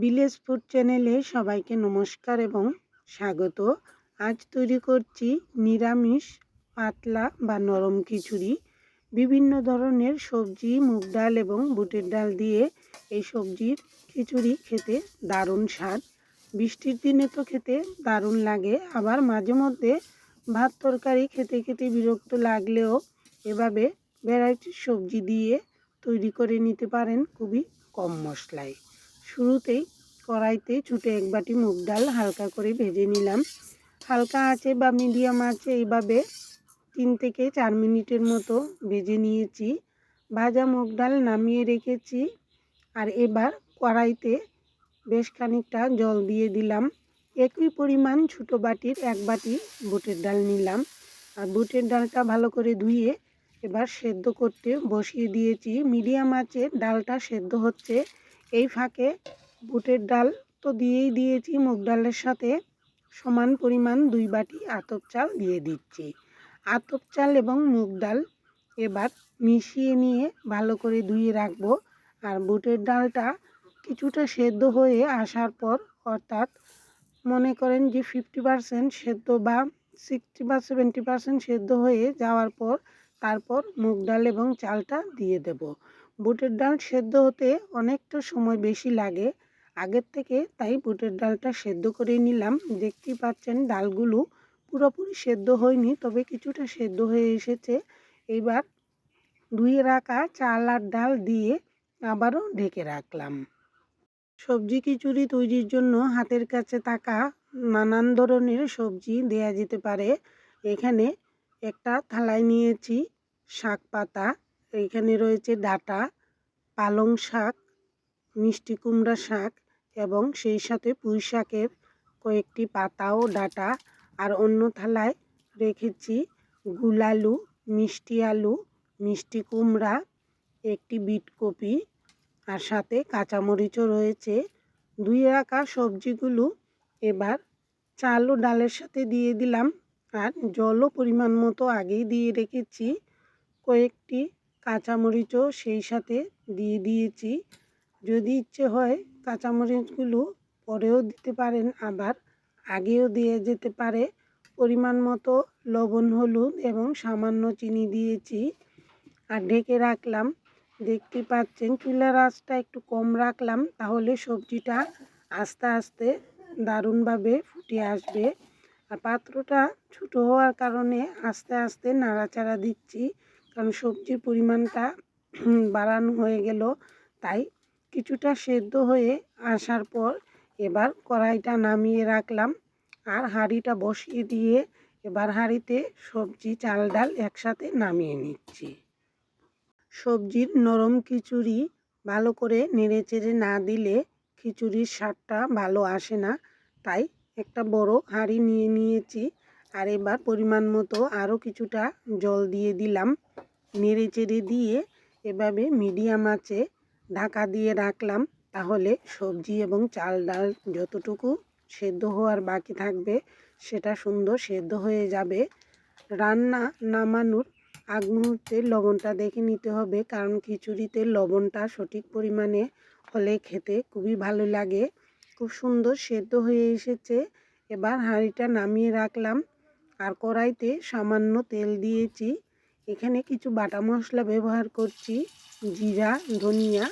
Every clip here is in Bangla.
ভিলেজ ফুড চ্যানেলে সবাইকে নমস্কার এবং স্বাগত। আজ তৈরি করছি নিরামিষ, পাতলা বা নরম খিচুড়ি। বিভিন্ন ধরনের সবজি, মুগ ডাল এবং বুটের ডাল দিয়ে এই সবজির খিচুড়ি খেতে দারুণ স্বাদ। বৃষ্টির দিনে তো খেতে দারুণ লাগে, আবার মাঝে মধ্যে ভাত তরকারি খেতে খেতে বিরক্ত লাগলেও এভাবে ভ্যারাইটির সবজি দিয়ে তৈরি করে নিতে পারেন খুবই কম মশলায়। শুরুতেই কড়াইতে ছুটে এক বাটি মুগ ডাল হালকা করে ভেজে নিলাম। হালকা আছে বা মিডিয়াম আছে এইভাবে তিন থেকে চার মিনিটের মতো ভেজে নিয়েছি। ভাজা মুগ ডাল নামিয়ে রেখেছি আর এবার কড়াইতে বেশ খানিকটা জল দিয়ে দিলাম। একই পরিমাণ ছোটো বাটির এক বাটি বুটের ডাল নিলাম। আর বুটের ডালটা ভালো করে ধুয়ে এবার সেদ্ধ করতে বসিয়ে দিয়েছি। মিডিয়াম আছে, ডালটা সেদ্ধ হচ্ছে। এই ফাঁকে বুটের ডাল তো দিয়েই দিয়েছি, মুগ ডালের সাথে সমান পরিমাণ দুই বাটি আতপ চাল দিয়ে দিচ্ছি। আতপ চাল এবং মুগ ডাল এবার মিশিয়ে নিয়ে ভালো করে ধুয়ে রাখব আর বুটের ডালটা কিছুটা সেদ্ধ হয়ে আসার পর অর্থাৎ মনে করেন যে ফিফটি পারসেন্ট সেদ্ধ বা সিক্সটি বা সেভেন্টি পারসেন্ট সেদ্ধ হয়ে যাওয়ার পর তারপর মুগ ডাল এবং চালটা দিয়ে দেব। বুটের ডাল সেদ্ধ হতে অনেকটা সময় বেশি লাগে। আগের থেকে তাই বুটের ডালটা সেদ্ধ করে নিলাম। দেখতেই পাচ্ছেন ডালগুলো পুরোপুরি সেদ্ধ হয়নি, তবে কিছুটা সেদ্ধ হয়ে এসেছে। এবার ধুয়ে রাখা চাল আর ডাল দিয়ে আবারও ঢেকে রাখলাম। সবজি খিচুড়ি তৈরির জন্য হাতের কাছে থাকা নানান ধরনের সবজি দেয়া যেতে পারে। এখানে একটা থালায় নিয়েছি শাক পাতা এখানে রয়েছে ডাটা, পালং শাক, মিষ্টি কুমড়া শাক এবং সেই সাথে পুঁই শাকের কয়েকটি পাতা ও ডাটা। আর অন্য থালায় রেখেছি গুলালু মিষ্টি আলু, মিষ্টি কুমড়া, একটি বিট কপি আর সাথে কাঁচামরিচও রয়েছে। দুই রাখা সবজিগুলো এবার চাল ও ডালের সাথে দিয়ে দিলাম। আর জলও পরিমাণ মতো আগেই দিয়ে রেখেছি। কয়েকটি কাঁচামরিচও সেই সাথে দিয়ে দিয়েছি। যদি ইচ্ছে হয় কাঁচামরিচগুলো পরেও দিতে পারেন আবার। আগেও দিয়ে যেতে পারে। পরিমাণ মতো লবণ, হলুদ এবং সামান্য চিনি দিয়েছি। আর ঢেকে রাখলাম। দেখতে পাচ্ছেন চুলার আঁচটা একটু কম রাখলাম তাহলে সবজিটা আস্তে আস্তে দারুণভাবে ফুটে আসবে। আর পাত্রটা ছোটো হওয়ার কারণে আস্তে আস্তে নাড়াচাড়া দিচ্ছি। কারণ সবজির পরিমাণটা বাড়ানো হয়ে গেল। তাই কিছুটা সেদ্ধ হয়ে আসার পর এবার কড়াইটা নামিয়ে রাখলাম আর হাঁড়িটা বসিয়ে দিয়ে এবার হাঁড়িতে সবজি, চাল, ডাল একসাথে নামিয়ে নিচ্ছি। সবজির নরম খিচুড়ি ভালো করে নেড়ে চেড়ে না দিলে খিচুড়ির স্বাদটা ভালো আসে না। তাই একটা বড় হাঁড়ি নিয়ে নিয়েছি। আর এবার পরিমাণ মতো আরও কিছুটা জল দিয়ে দিলাম। নেড়ে চেড়ে দিয়ে এভাবে মিডিয়াম আঁচে ঢাকা দিয়ে রাখলাম। তাহলে সবজি এবং চাল ডাল যতটুকু সেদ্ধ হওয়ার বাকি থাকবে, সেটা সুন্দর সেদ্ধ হয়ে যাবে। রান্না নামানোর আগ মুহূর্তে লবণটা দেখে নিতে হবে, কারণ খিচুড়িতে লবণটা সঠিক পরিমাণে হলে খেতে খুবই ভালো লাগে। খুব সুন্দর সেদ্ধ হয়ে এসেছে। এবার হাঁড়িটা নামিয়ে রাখলাম। আর কড়াইতে সামান্য তেল দিয়েছি। এখানে কিছু বাটা মশলা ব্যবহার করছি। জিরা, ধনিয়া,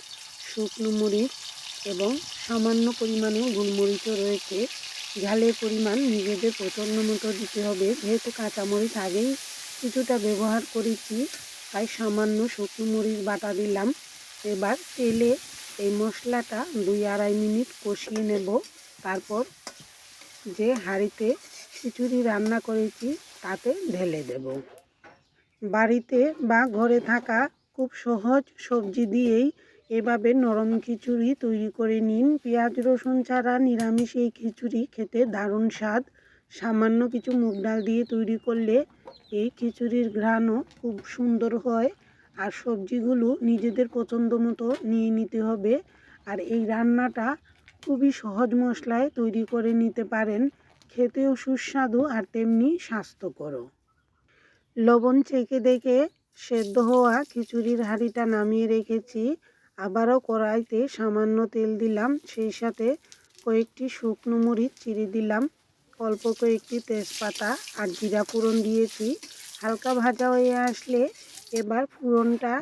শুকনো মরিচ এবং সামান্য পরিমাণে গোলমরিচও রয়েছে। ঝালের পরিমাণ নিজেদের পছন্দ মতো দিতে হবে। যেহেতু কাঁচামরিচ আগেই কিছুটা ব্যবহার করেছি, তাই সামান্য শুকনো মরিচ বাটা দিলাম। এবার তেলে এই মশলাটা দুই আড়াই মিনিট কষিয়ে নেব। তারপর যে হাঁড়িতে খিচুড়ি রান্না করেছি, তাতে ঢেলে দেব। বাড়িতে বা ঘরে থাকা খুব সহজ সবজি দিয়েই এভাবে নরম খিচুড়ি তৈরি করে নিন। পেঁয়াজ, রসুন ছাড়া নিরামিষ এই খিচুড়ি খেতে দারুণ স্বাদ। সামান্য কিছু মুগ ডাল দিয়ে তৈরি করলে এই খিচুড়ির ঘ্রাণও খুব সুন্দর হয় আর সবজিগুলো নিজেদের পছন্দ মতো নিয়ে নিতে হবে। আর এই রান্নাটা খুবই সহজ মশলায় তৈরি করে নিতে পারেন। খেতেও সুস্বাদু আর তেমনি স্বাস্থ্যকর লবণ চেকে দেখে সেদ্ধ হওয়া খিচুড়ির হাঁড়িটা নামিয়ে রেখেছি। আবারও কড়াইতে সামান্য তেল দিলাম, সেই সাথে কয়েকটি শুকনো মরিচ চিড়ে দিলাম, অল্প কয়েকটি তেজপাতা আর জিরা ফোড়ন দিয়েছি। হালকা ভাজা হয়ে আসলে এবার ফোড়নটা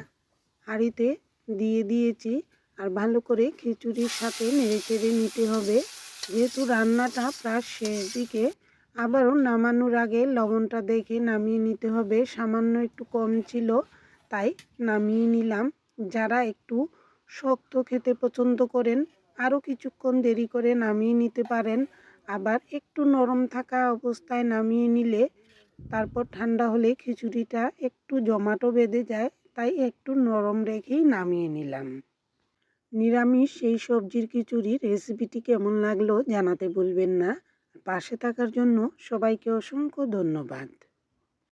হাঁড়িতে দিয়ে দিয়েছি আর ভালো করে খিচুড়ির সাথে নেড়ে চেড়ে নিতে হবে। যেহেতু রান্নাটা প্রায় শেষ দিকে, আবারও নামানোর আগে লবণটা দেখে নামিয়ে নিতে হবে। সামান্য একটু কম ছিল, তাই নামিয়ে নিলাম। যারা একটু শক্ত খেতে পছন্দ করেন, আরও কিছুক্ষণ দেরি করে নামিয়ে নিতে পারেন। আবার একটু নরম থাকা অবস্থায় নামিয়ে নিলে, তারপর ঠান্ডা হলে খিচুড়িটা একটু জমাটো বেঁধে যায়, তাই একটু নরম রেখেই নামিয়ে নিলাম। নিরামিষ সেই সবজির খিচুড়ির রেসিপিটি কেমন লাগল জানাতে ভুলবেন না। পাশে থাকার জন্য সবাইকে অসংখ্য ধন্যবাদ।